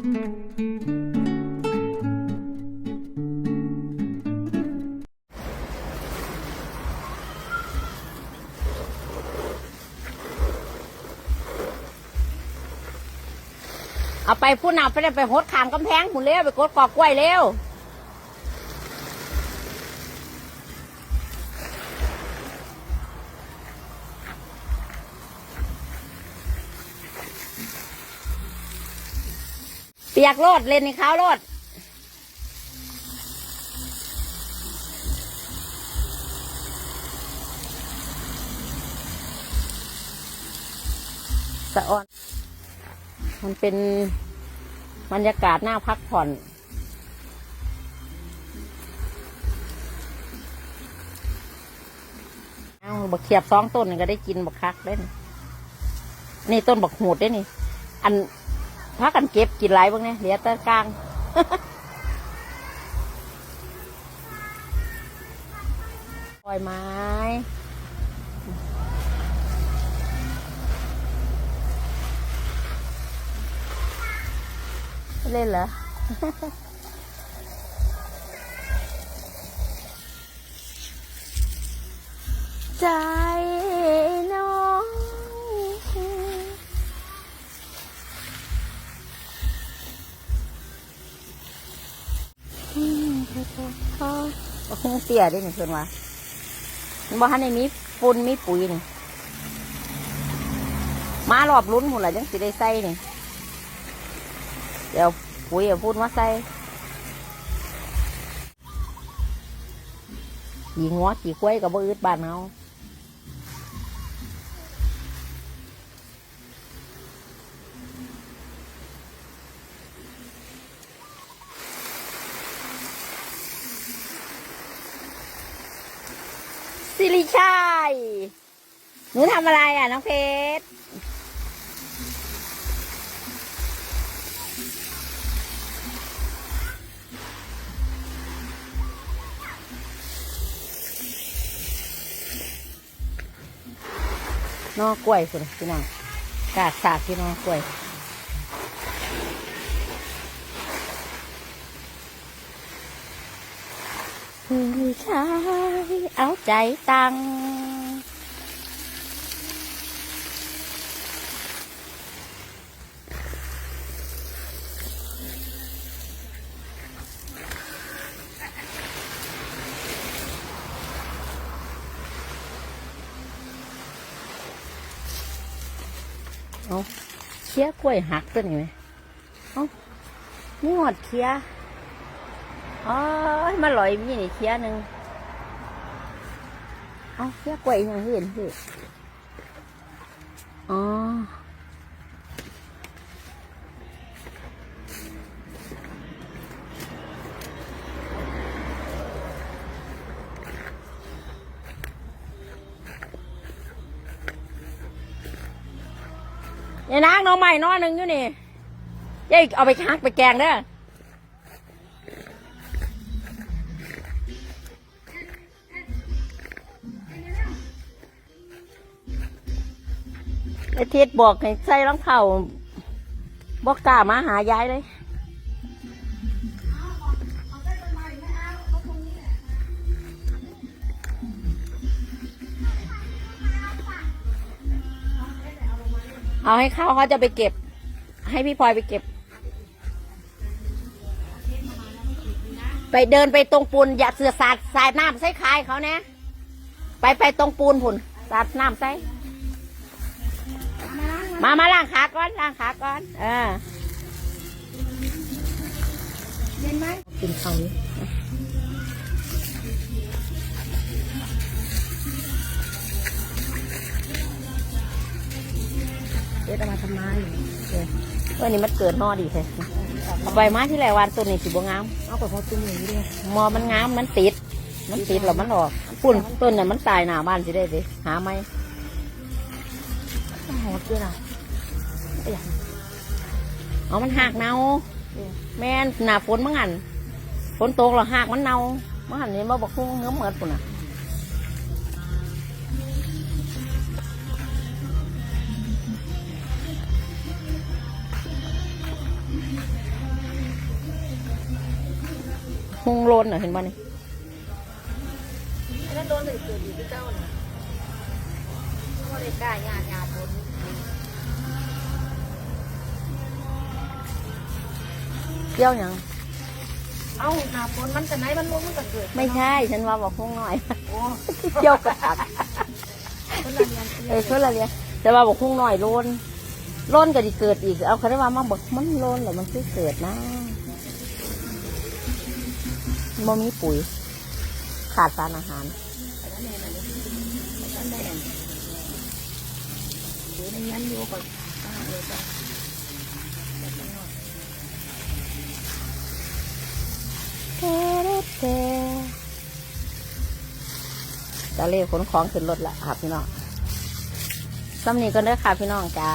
เอาไปผู้นำไปได้ไปโหดขางกำแพงหมุนเร็วไปกดกอกกล้วยเร็ว เปียกโลดเล่นในข้าวโลดสะออน มันเป็นบรรยากาศหน่าพักผ่อน เอาบักเขียบสองต้นนี่ก็ได้กินบักคักได้นี่ นี่ต้นบักหูดได้นี่ อัน พักกันเก็บกินไรบ้างเนี่ยเหลือแต่กลางปล่อยไม้เล่นเหรอจน้ อืมก็คงเตี้ยได้หนึ่งเพิ่นว่ามันบ่ทันในมีฝุ่นมีปุ๋ยนี่มารอบลุ้นหมดละจังสิได้ใส่นี่เดี๋ยวปุ๋ยเอาพูดมาใส่ขี่งัวขี่ควยกับบ่อึดบ้านเฮา สิริชัย หนูทำอะไรอะ น้องเพชร นอกล้วยคุณพี่น้องกาดสากที่น้องกล้วย ผู้ชายเอาใจตัง เอาเคี้ยกล้วยหักตัวนี้ไหมเอานี่หอดเคี้ย อ๋อมาลอยมีนี่เคี้ยหนึ่งเอาเคี้ยกล้วยยังเห็นสิอ๋อเนี่ยนางน้องใหม่น้อยหนึ่งอยู่นี่ยายเอาไปคักไปแกงเด้อ ไอ้ทิศบอกให้ใส่รองเท้าบอกกล้ามาหายายเลยเอาให้เข้าเขาจะไปเก็บ ให้พี่พลอยไปเก็บ ไปเดินไปตรงปูนอย่าเสือสาดสาดน้ำใส่คายเขาเนะไปไปตรงปูนผุนสาดน้ำใส่ มามาล้างขาก่อนล้างขาก่อนเออเย็นไหมกินเขาเด็ดเอามาทำไมเออวันนี้มันเกิดนอดีเลยเอาใบไม้ที่แหลวันตัวนี้สิบงามเอาไปพอตุ้มอย่างนี้เลยมอมันงามมันติด มันติดแล้วมันออกปุ่นต้นน่ะมันตายหน้าบ้านสิได้สิหาไหมต้องหอดด้วยนะ เอามันหักเนาแม่นหน้าฝนมั้งหันฝนตกแล้วหักมันเนามั้งหันนี่มาบอกคุ้งเงื้อเหมือนปุ่นอะฮุงโลนน่ะเห็นบ่นี่แล้วโดนเลยเกิดอยู่ที่เจ้าน่ะก็เลยกล้าญาติญาติคน เกี่ยวหยังเอ้าหนาฝนมันจะไหนมันลงมันก็เกิดไม่ใช่ฉันว่าบอกฮุงหน่อย โอ้เกี่ยวกับผักคนละเรียนเออเพื่ออะไรเนี่ยแต่ว่าบอกฮุงหน่อยโลนโลนก็ดิเกิดอีก เอาคำว่ามาบอกมันโลนแล้วมันคือเกิดนะมันมีปุ๋ย ขาดสารอาหารท่านได้อันหรือในยันอยู่ก่อนก็หาเล ดแท้ตะเล่ขนของขึ้นรถละค่ะพี่น้องสำนีก็ได้ค่ะพี่น้องจ้า